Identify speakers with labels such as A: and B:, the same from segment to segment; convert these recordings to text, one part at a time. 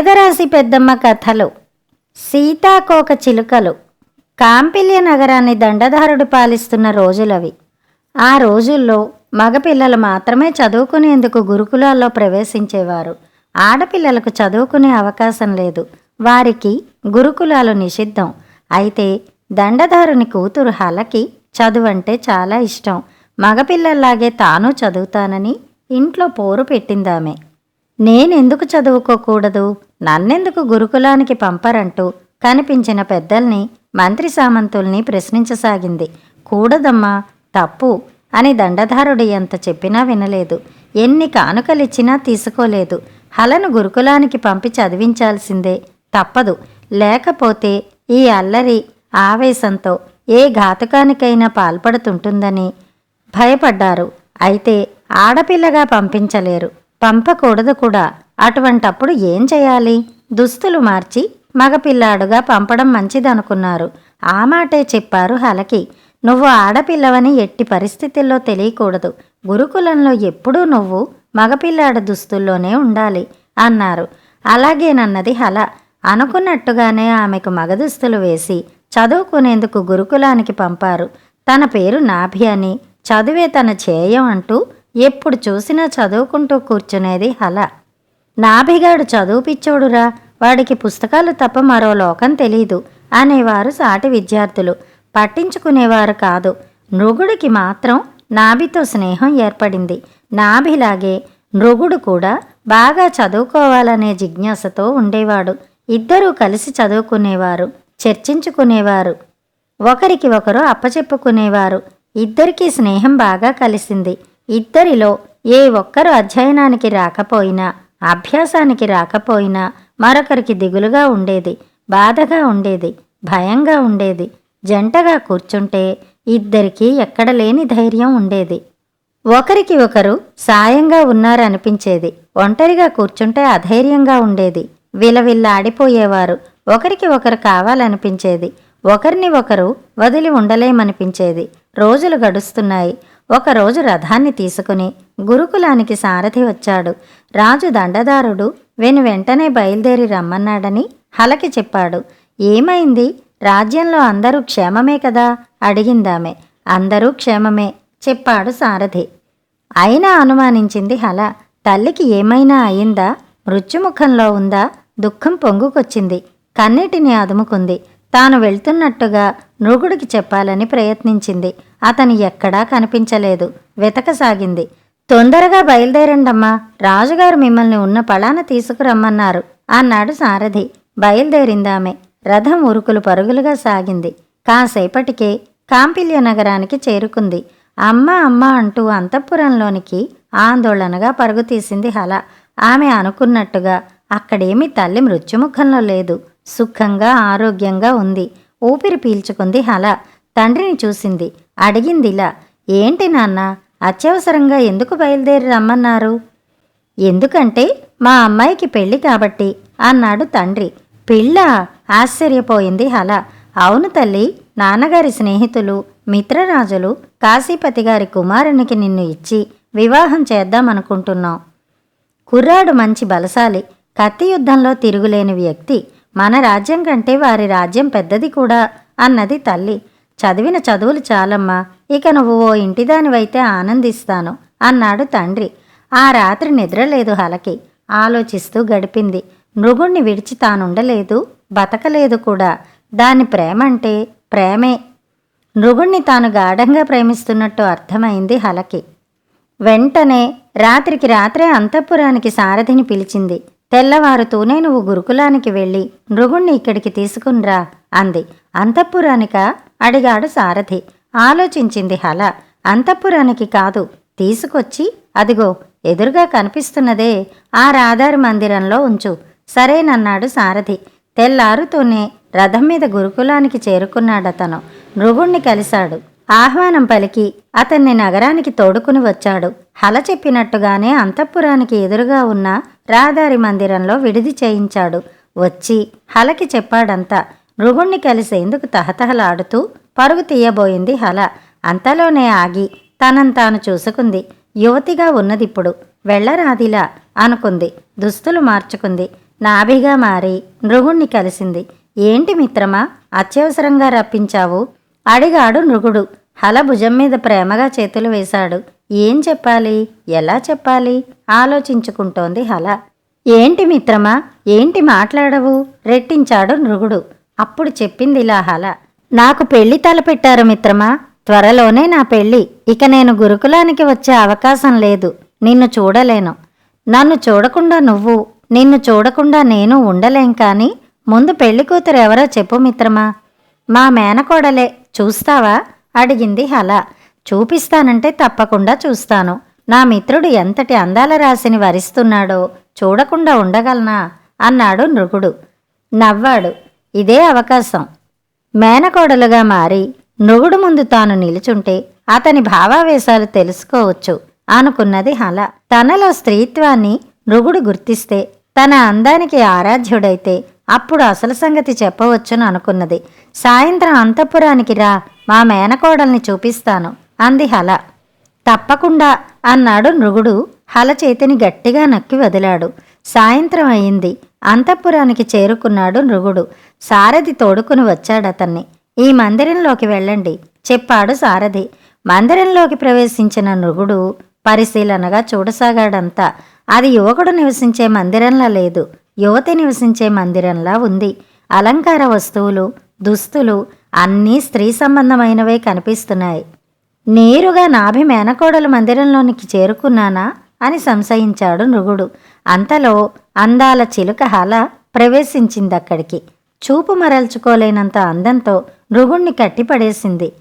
A: పేదరాశి పెద్దమ్మ కథలు సీతాకోక చిలుకలు కాంపిల్య నగరాన్ని దండధారుడు పాలిస్తున్న రోజులవి. ఆ రోజుల్లో మగపిల్లలు మాత్రమే చదువుకునేందుకు గురుకులాల్లో ప్రవేశించేవారు. ఆడపిల్లలకు చదువుకునే అవకాశం లేదు. వారికి గురుకులాలు నిషిద్ధం. అయితే దండధారుని కూతురు హలకి చదువంటే చాలా ఇష్టం. మగపిల్లల్లాగే తాను చదువుతానని ఇంట్లో పోరు పెట్టిందామె. నేనెందుకు చదువుకోకూడదు? నన్నెందుకు గురుకులానికి పంపరంటూ కనిపించిన పెద్దల్ని మంత్రి సామంతుల్ని ప్రశ్నించసాగింది. కూడదమ్మా తప్పు అని దండధారుడు ఎంత చెప్పినా వినలేదు. ఎన్ని కానుకలిచ్చినా తీసుకోలేదు. హలను గురుకులానికి పంపి చదివించాల్సిందే తప్పదు. లేకపోతే ఈ అల్లరి ఆవేశంతో ఏ ఘాతుకానికైనా పాల్పడుతుంటుందని భయపడ్డారు. అయితే ఆడపిల్లగా పంపించలేరు. పంపకూడదు కూడా. అటువంటప్పుడు ఏం చేయాలి? దుస్తులు మార్చి మగపిల్లాడుగా పంపడం మంచిదనుకున్నారు. ఆ మాటే చెప్పారు హలకి. నువ్వు ఆడపిల్లవని ఎట్టి పరిస్థితుల్లో తెలియకూడదు. గురుకులంలో ఎప్పుడూ నువ్వు మగపిల్లాడ దుస్తుల్లోనే ఉండాలి అన్నారు. అలాగేనన్నది హల. అనుకున్నట్టుగానే ఆమెకు మగదుస్తులు వేసి చదువుకునేందుకు గురుకులానికి పంపారు. తన పేరు నాభి అని చదువే తన చేయం అంటూ ఎప్పుడు చూసినా చదువుకుంటూ కూర్చునేది హల. నాభిగాడు చదువు పిచ్చోడురా. వాడికి పుస్తకాలు తప్ప మరో లోకం తెలీదు అనేవారు సాటి విద్యార్థులు. పట్టించుకునేవారు కాదు. నృగుడికి మాత్రం నాభితో స్నేహం ఏర్పడింది. నాభిలాగే నృగుడు కూడా బాగా చదువుకోవాలనే జిజ్ఞాసతో ఉండేవాడు. ఇద్దరూ కలిసి చదువుకునేవారు చర్చించుకునేవారు. ఒకరికి ఒకరు అప్పచెప్పుకునేవారు. ఇద్దరికీ స్నేహం బాగా కలిసింది. ఇద్దరిలో ఏ ఒక్కరు అధ్యయనానికి రాకపోయినా అభ్యాసానికి రాకపోయినా మరొకరికి దిగులుగా ఉండేది బాధగా ఉండేది భయంగా ఉండేది. జంటగా కూర్చుంటే ఇద్దరికీ ఎక్కడ లేని ధైర్యం ఉండేది. ఒకరికి ఒకరు సాయంగా ఉన్నారనిపించేది. ఒంటరిగా కూర్చుంటే అధైర్యంగా ఉండేది. విలవిల్లాడిపోయేవారు. ఒకరికి ఒకరు కావాలనిపించేది. ఒకరిని ఒకరు వదిలి ఉండలేమనిపించేది. రోజులు గడుస్తున్నాయి. ఒకరోజు రథాన్ని తీసుకుని గురుకులానికి సారథి వచ్చాడు. రాజు దండదారుడు వెను వెంటనే బయలుదేరి రమ్మన్నాడని హలకి చెప్పాడు. ఏమైంది? రాజ్యంలో అందరూ క్షేమమే కదా? అడిగిందామె. అందరూ క్షేమమే చెప్పాడు సారథి. అయినా అనుమానించింది హల. తల్లికి ఏమైనా అయిందా? మృత్యుముఖంలో ఉందా? దుఃఖం పొంగుకొచ్చింది. కన్నీటిని అదుముకుంది. తాను వెళ్తున్నట్టుగా నృగుడికి చెప్పాలని ప్రయత్నించింది. అతను ఎక్కడా కనిపించలేదు. వెతకసాగింది. తొందరగా బయలుదేరండమ్మా. రాజుగారు మిమ్మల్ని ఉన్న పళాన తీసుకురమ్మన్నారు అన్నాడు సారథి. బయలుదేరిందామె. రథం ఉరుకులు పరుగులుగా సాగింది. కాసేపటికే కాంపిల్య నగరానికి చేరుకుంది. అమ్మ అమ్మ అంటూ అంతఃపురంలోనికి ఆందోళనగా పరుగు తీసింది హల. ఆమె అనుకున్నట్టుగా అక్కడేమీ తల్లి మృత్యుముఖంలో లేదు. సుఖంగా ఆరోగ్యంగా ఉంది. ఊపిరి పీల్చుకుంది హల. తండ్రిని చూసింది. అడిగిందిలా ఏంటి నాన్న? అత్యవసరంగా ఎందుకు బయలుదేరి రమ్మన్నారు? ఎందుకంటే మా అమ్మాయికి పెళ్ళి కాబట్టి అన్నాడు తండ్రి. పెళ్ళా ఆశ్చర్యపోయింది హల. అవును తల్లి నాన్నగారి స్నేహితులు మిత్రరాజులు కాశీపతి గారి కుమారునికి నిన్ను ఇచ్చి వివాహం చేద్దామనుకుంటున్నాం. కుర్రాడు మంచి బలశాలి. కత్తి యుద్ధంలో తిరుగులేని వ్యక్తి. మన రాజ్యం కంటే వారి రాజ్యం పెద్దది కూడా అన్నది తల్లి. చదివిన చదువులు చాలమ్మా. ఇక నువ్వు ఓ ఇంటిదానివైతే ఆనందిస్తాను అన్నాడు తండ్రి. ఆ రాత్రి నిద్రలేదు హలకి. ఆలోచిస్తూ గడిపింది. మృగుణ్ణి విడిచి తానుండలేదు బతకలేదు కూడా. దాని ప్రేమంటే ప్రేమే. నృగుణ్ణి తాను గాఢంగా ప్రేమిస్తున్నట్టు అర్థమైంది హలకి. వెంటనే రాత్రికి రాత్రే అంతఃపురానికి సారథిని పిలిచింది. తెల్లవారుతూనే నువ్వు గురుకులానికి వెళ్ళి నృగుణ్ణి ఇక్కడికి తీసుకునిరా అంది. అంతఃపురానిక? అడిగాడు సారథి. ఆలోచించింది హల. అంతఃపురానికి కాదు తీసుకొచ్చి అదిగో ఎదురుగా కనిపిస్తున్నదే ఆ రాధారి మందిరంలో ఉంచు. సరేనన్నాడు సారథి. తెల్లారుతూనే రథం మీద గురుకులానికి చేరుకున్నాడతను. నృగుణ్ణి కలిశాడు. ఆహ్వానం పలికి అతన్ని నగరానికి తోడుకుని వచ్చాడు. హల చెప్పినట్టుగానే అంతఃపురానికి ఎదురుగా ఉన్న రాధారి మందిరంలో విడిది చేయించాడు. వచ్చి హలకి చెప్పాడంతా. నృగుణ్ణి కలిసేందుకు తహతహలాడుతూ పరుగు తీయబోయింది హల. అంతలోనే ఆగి తనను తాను చూసుకుంది. యువతిగా ఉన్నదిప్పుడు వెళ్ళరాదిలా అనుకుంది. దుస్తులు మార్చుకుంది. నాభిగా మారి నృగుణ్ణి కలిసింది. ఏంటి మిత్రమా? అత్యవసరంగా రప్పించావు? అడిగాడు నృగుడు హల భుజం మీద ప్రేమగా చేతులు వేశాడు. ఏం చెప్పాలి? ఎలా చెప్పాలి? ఆలోచించుకుంటోంది హల. ఏంటి మిత్రమా? ఏంటి మాట్లాడవు? రెట్టించాడు నృగుడు అప్పుడు చెప్పిందిలా హల. నాకు పెళ్ళి తలపెట్టారు మిత్రమా? త్వరలోనే నా పెళ్ళి. ఇక నేను గురుకులానికి వచ్చే అవకాశం లేదు. నిన్ను చూడలేను. నన్ను చూడకుండా నువ్వు నిన్ను చూడకుండా నేను ఉండలేం కాని ముందు పెళ్ళి కూతురు ఎవరో చెప్పు మిత్రమా. మా మేనకోడలే చూస్తావా? అడిగింది హల. చూపిస్తానంటే తప్పకుండా చూస్తాను. నా మిత్రుడు ఎంతటి అందాల రాశిని వరిస్తున్నాడో చూడకుండా ఉండగలనా? అన్నాడు నృగుడు నవ్వాడు. ఇదే అవకాశం. మేనకోడలుగా మారి నృగుడు ముందు తాను నిలుచుంటే అతని భావావేశాలు తెలుసుకోవచ్చు అనుకున్నది హల. తనలో స్త్రీత్వాన్ని నృగుడు గుర్తిస్తే తన అందానికి ఆరాధ్యుడైతే అప్పుడు అసలు సంగతి చెప్పవచ్చును అనుకున్నది. సాయంత్రం అంతఃపురానికి రా మా మేనకోడల్ని చూపిస్తాను అంది హల. తప్పకుండా అన్నాడు నృగుడు హల చేతిని గట్టిగా నక్కి వదిలాడు. సాయంత్రం అయింది. అంతఃపురానికి చేరుకున్నాడు నృగుడు సారథి తోడుకుని వచ్చాడతన్ని ఈ మందిరంలోకి వెళ్ళండి చెప్పాడు సారథి. మందిరంలోకి ప్రవేశించిన నృగుడు పరిశీలనగా చూడసాగాడంతా. అది యువకుడు నివసించే మందిరంలా లేదు. యువతి నివసించే మందిరంలా ఉంది. అలంకార వస్తువులు దుస్తులు అన్నీ స్త్రీ సంబంధమైనవే కనిపిస్తున్నాయి. నేరుగా నాభి మేనకోడలు మందిరంలోనికి చేరుకున్నానా అని సంశయించాడు నృగుడు అంతలో అందాల చిలుక హల ప్రవేశించిందక్కడికి. చూపు మరల్చుకోలేనంత అందంతో నృగుణ్ణి కట్టిపడేసింది.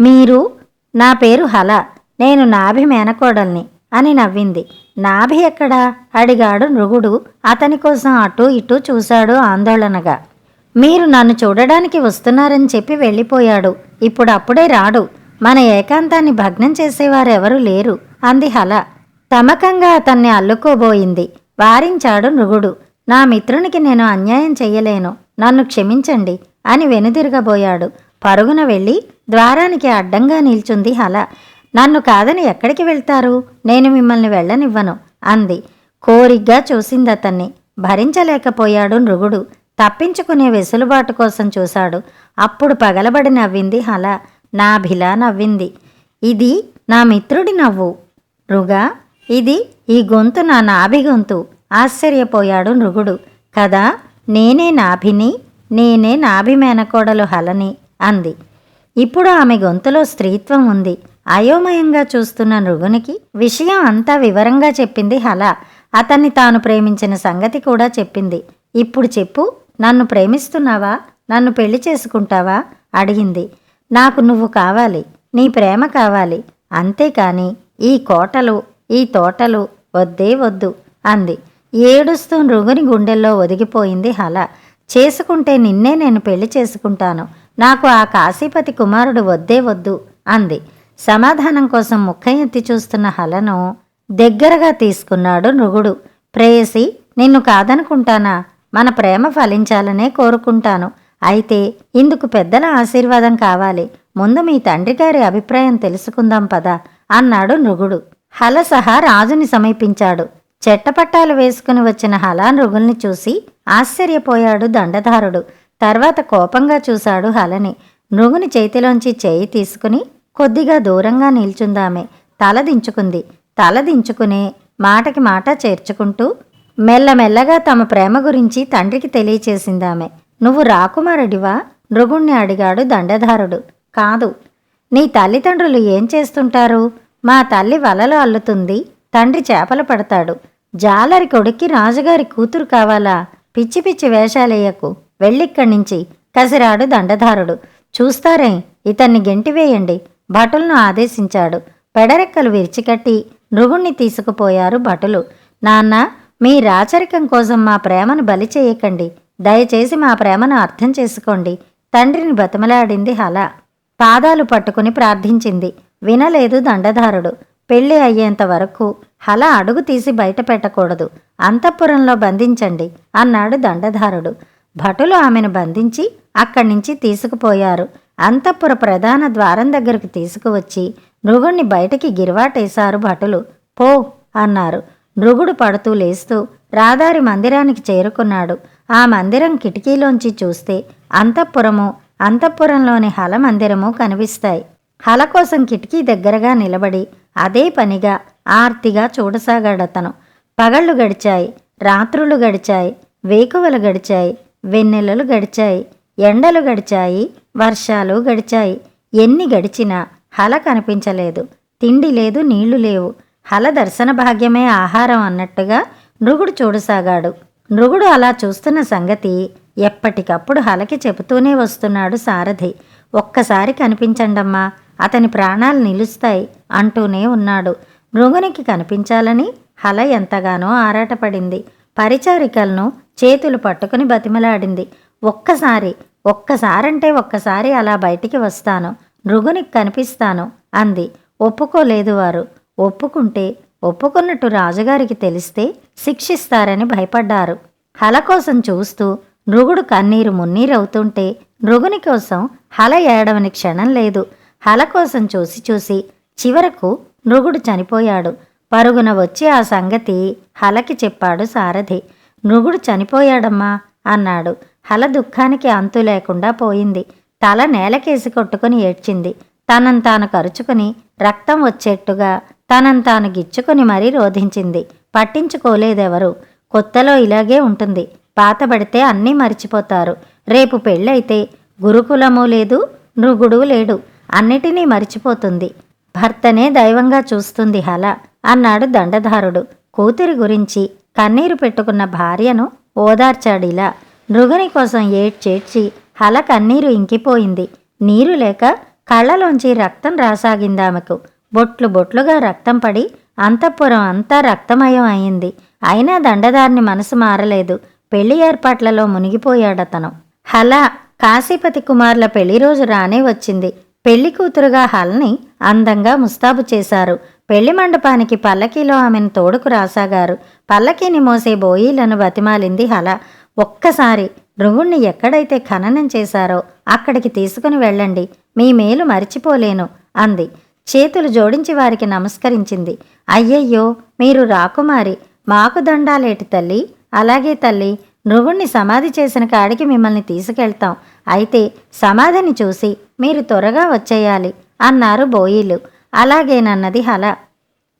A: మీరు? నా పేరు హల. నేను నాభి మేనకోడల్ని అని నవ్వింది. నాభి ఎక్కడా? అడిగాడు నృగుడు అతని కోసం అటూ ఇటూ చూశాడు ఆందోళనగా. మీరు నన్ను చూడడానికి వస్తున్నారని చెప్పి వెళ్ళిపోయాడు. ఇప్పుడు అప్పుడే రాడు. మన ఏకాంతాన్ని భగ్నం చేసేవారెవరూ లేరు అంది హల. తమకంగా అతన్ని అల్లుకోబోయింది. వారించాడు నృగుడు నా మిత్రునికి నేను అన్యాయం చెయ్యలేను. నన్ను క్షమించండి అని వెనుదిరగబోయాడు. పరుగున వెళ్ళి ద్వారానికి అడ్డంగా నిల్చుంది హల. నన్ను కాదని ఎక్కడికి వెళ్తారు? నేను మిమ్మల్ని వెళ్ళనివ్వను అంది. కోరిగ్గా చూసింది అతన్ని భరించలేకపోయాడు నృగుడు తప్పించుకునే వెసులుబాటు కోసం చూశాడు. అప్పుడు పగలబడి నవ్వింది హల. నాభిలా నవ్వింది. ఇది నా మిత్రుడి నవ్వు. రుగా ఇది ఈ గొంతు నా నాభి గొంతు. ఆశ్చర్యపోయాడు నృగుడు కదా నేనే నాభిని నేనే నాభి మేనకోడలు హలని అంది. ఇప్పుడు ఆమె గొంతులో స్త్రీత్వం ఉంది. అయోమయంగా చూస్తున్న నృగునికి విషయం అంతా వివరంగా చెప్పింది హల. అతన్ని తాను ప్రేమించిన సంగతి కూడా చెప్పింది. ఇప్పుడు చెప్పు నన్ను ప్రేమిస్తున్నావా? నన్ను పెళ్ళి చేసుకుంటావా? అడిగింది. నాకు నువ్వు కావాలి నీ ప్రేమ కావాలి. అంతేకాని ఈ కోటలు ఈ తోటలు వద్దే వద్దు అంది. ఏడుస్తూ నృగుని గుండెల్లో ఒదిగిపోయింది హల. చేసుకుంటే నిన్నే నేను పెళ్ళి చేసుకుంటాను. నాకు ఆ కాశీపతి కుమారుడు వద్దే వద్దు అంది. సమాధానం కోసం ముఖం ఎత్తి చూస్తున్న హలను దగ్గరగా తీసుకున్నాడు నృగుడు. ప్రేయసి నిన్ను కాదనుకుంటానా? మన ప్రేమ ఫలించాలనే కోరుకుంటాను. అయితే ఇందుకు పెద్దల ఆశీర్వాదం కావాలి. ముందు మీ తండ్రి గారి అభిప్రాయం తెలుసుకుందాం పదా అన్నాడు నృగుడు. హల సహా రాజుని సమీపించాడు. చెట్టపట్టాలు వేసుకుని వచ్చిన హలా నృగుల్ని చూసి ఆశ్చర్యపోయాడు దండధారుడు. తర్వాత కోపంగా చూశాడు హలని. నృగుని చేతిలోంచి చేయి తీసుకుని కొద్దిగా దూరంగా నిల్చుందామె. తల దించుకుంది. తల దించుకునే మాటకి మాట చేర్చుకుంటూ మెల్లమెల్లగా తమ ప్రేమ గురించి తండ్రికి తెలియచేసిందామె. నువ్వు రాకుమారుడివా? నృగుణ్ణి అడిగాడు దండధారుడు. కాదు. నీ తల్లిదండ్రులు ఏం చేస్తుంటారు? మా తల్లి వలలు అల్లుతుంది. తండ్రి చేపలు పడతాడు. జాలరి కొడుక్కి రాజుగారి కూతురు కావాలా? పిచ్చి పిచ్చి వేషాలేయకు. వెళ్ళిక్కడి నుంచి కసిరాడు దండధారుడు. చూస్తారే ఇతన్ని గెంటివేయండి భటులను ఆదేశించాడు. పెడరెక్కలు విరిచికట్టి నృగుణ్ణి తీసుకుపోయారు భటులు. నాన్న మీ రాచరికం కోసం మా ప్రేమను బలి చేయకండి. దయచేసి మా ప్రేమను అర్థం చేసుకోండి. తండ్రిని బతిమలాడింది హల. పాదాలు పట్టుకుని ప్రార్థించింది. వినలేదు దండధారుడు. పెళ్ళి అయ్యేంత వరకు హల అడుగు తీసి బయట పెట్టకూడదు. అంతఃపురంలో బంధించండి అన్నాడు దండధారుడు. భటులు ఆమెను బంధించి అక్కడి నుంచి తీసుకుపోయారు. అంతఃపుర ప్రధాన ద్వారం దగ్గరకు తీసుకువచ్చి నృగుణ్ణి బయటికి గిరివాటేశారు భటులు. పో అన్నారు. నృగుడు పడుతూ లేస్తూ రాధారి మందిరానికి చేరుకున్నాడు. ఆ మందిరం కిటికీలోంచి చూస్తే అంతఃపురము అంతఃపురంలోని హల మందిరము కనిపిస్తాయి. హల కోసం కిటికీ దగ్గరగా నిలబడి అదే పనిగా ఆర్తిగా చూడసాగాడతను. పగళ్ళు గడిచాయి రాత్రులు గడిచాయి వేకువలు గడిచాయి వెన్నెలలు గడిచాయి ఎండలు గడిచాయి వర్షాలు గడిచాయి. ఎన్ని గడిచినా హల కనిపించలేదు తిండి లేదు నీళ్ళు లేవు. హల దర్శన భాగ్యమే ఆహారం అన్నట్టుగా నృగుడు చూడసాగాడు. నృగుడు అలా చూస్తున్న సంగతి ఎప్పటికప్పుడు హలకి చెబుతూనే వస్తున్నాడు సారథి. ఒక్కసారి కనిపించండమ్మా అతని ప్రాణాలు నిలుస్తాయి అంటూనే ఉన్నాడు. మృగునికి కనిపించాలని హల ఎంతగానో ఆరాటపడింది. పరిచారికలను చేతులు పట్టుకుని బతిమలాడింది. ఒక్కసారి ఒక్కసారంటే ఒక్కసారి అలా బయటికి వస్తాను. నృగునికి కనిపిస్తాను అంది. ఒప్పుకోలేదు వారు. ఒప్పుకుంటే ఒప్పుకున్నట్టు రాజుగారికి తెలిస్తే శిక్షిస్తారని భయపడ్డారు. హల కోసం చూస్తూ నృగుడు కన్నీరు మున్నీరవుతుంటే నృగుని కోసం హల ఏడవని క్షణం లేదు. హల కోసం చూసి చూసి చివరకు నృగుడు చనిపోయాడు. పరుగున వచ్చి ఆ సంగతి హలకి చెప్పాడు సారథి. నృగుడు చనిపోయాడమ్మా అన్నాడు. హల దుఃఖానికి అంతు లేకుండా పోయింది. తల నేలకేసి కొట్టుకుని ఏడ్చింది. తనను తాను కరుచుకుని రక్తం వచ్చేట్టుగా తనను తాను గిచ్చుకుని మరీ రోధించింది. పట్టించుకోలేదెవరు? కొత్తలో ఇలాగే ఉంటుంది. పాతబడితే అన్నీ మర్చిపోతారు. రేపు పెళ్ళైతే గురుకులము లేదు నృగుడు లేడు. అన్నిటినీ మరిచిపోతుంది. భర్తనే దైవంగా చూస్తుంది హల అన్నాడు దండధారుడు. కూతురి గురించి కన్నీరు పెట్టుకున్న భార్యను ఓదార్చాడిలా. నృగుని కోసం ఏడ్చేడ్చి హల కన్నీరు ఇంకిపోయింది. నీరు లేక కళ్ళలోంచి రక్తం రాసాగిందామెకు. బొట్లు బొట్లుగా రక్తం పడి అంతఃపురం అంతా రక్తమయం అయింది. అయినా దండదారిని మనసు మారలేదు. పెళ్ళి ఏర్పాట్లలో మునిగిపోయాడతను. హల కాశీపతి కుమార్ల పెళ్ళి రోజు రానే వచ్చింది. పెళ్ళి కూతురుగా హల్ని అందంగా ముస్తాబు చేశారు. పెళ్ళి మండపానికి పల్లకీలో ఆమెను తోడుకు రాసాగారు. పల్లకీని మోసే బోయిలను బతిమాలింది హల. ఒక్కసారి భృగుణ్ణి ఎక్కడైతే ఖననం చేశారో అక్కడికి తీసుకుని వెళ్ళండి. మీ మేలు మరిచిపోలేను అంది. చేతులు జోడించి వారికి నమస్కరించింది. అయ్యయ్యో మీరు రాకుమారి మాకు దండాలేటి తల్లి అలాగే తల్లి నృగుణ్ణి సమాధి చేసిన కాడికి మిమ్మల్ని తీసుకెళ్తాం. అయితే సమాధిని చూసి మీరు త్వరగా వచ్చేయాలి అన్నారు బోయిలు. అలాగేనన్నది హల.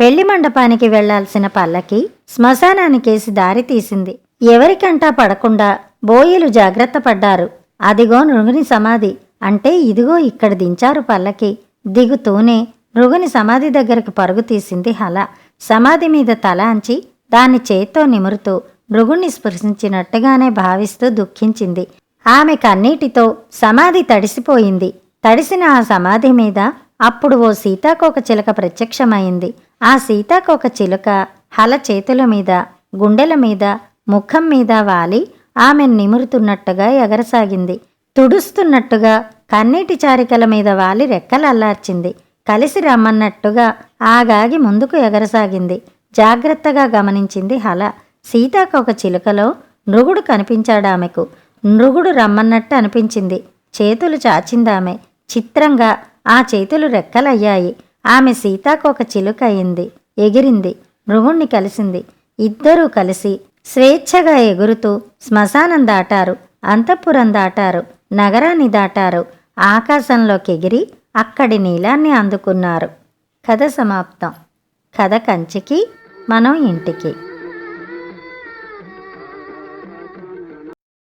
A: పెళ్ళి మండపానికి వెళ్ళాల్సిన పల్లకి శ్మశానానికేసి దారి తీసింది. ఎవరికంటా పడకుండా బోయిలు జాగ్రత్త పడ్డారు. అదిగో నృగుని సమాధి. అంటే ఇదిగో ఇక్కడ దించారు పల్లకి. దిగుతూనే నృగుని సమాధి దగ్గరకు పరుగు తీసింది హల. సమాధి మీద తల అంచి దాన్ని చేత్తో నిమురుతూ మృగుణ్ణి స్పృశించినట్టుగానే భావిస్తూ దుఃఖించింది. ఆమె కన్నీటితో సమాధి తడిసిపోయింది. తడిసిన ఆ సమాధి మీద అప్పుడు ఓ సీతాకోక చిలక ప్రత్యక్షమైంది. ఆ సీతాకోక చిలుక హల చేతుల మీద గుండెల మీద ముఖం మీద వాలి ఆమెను నిమురుతున్నట్టుగా ఎగరసాగింది. తుడుస్తున్నట్టుగా కన్నీటి చారికల మీద వాలి రెక్కలల్లార్చింది కలిసి రమ్మన్నట్టుగా ఆగాగి ముందుకు ఎగరసాగింది. జాగ్రత్తగా గమనించింది హల. సీతాకొక చిలుకలో నృగుడు కనిపించాడామెకు. నృగుడు రమ్మన్నట్టు అనిపించింది. చేతులు చాచిందామె. చిత్రంగా ఆ చేతులు రెక్కలయ్యాయి. ఆమె సీతాకొక చిలుక అయింది. ఎగిరింది. మృగుణ్ణి కలిసింది. ఇద్దరూ కలిసి స్వేచ్ఛగా ఎగురుతూ శ్మశానం దాటారు. అంతఃపురం దాటారు. నగరాన్ని దాటారు. ఆకాశంలోకి ఎగిరి అక్కడి నీలాన్ని అందుకున్నారు. కథ సమాప్తం. కథ కంచికి మనం ఇంటికి.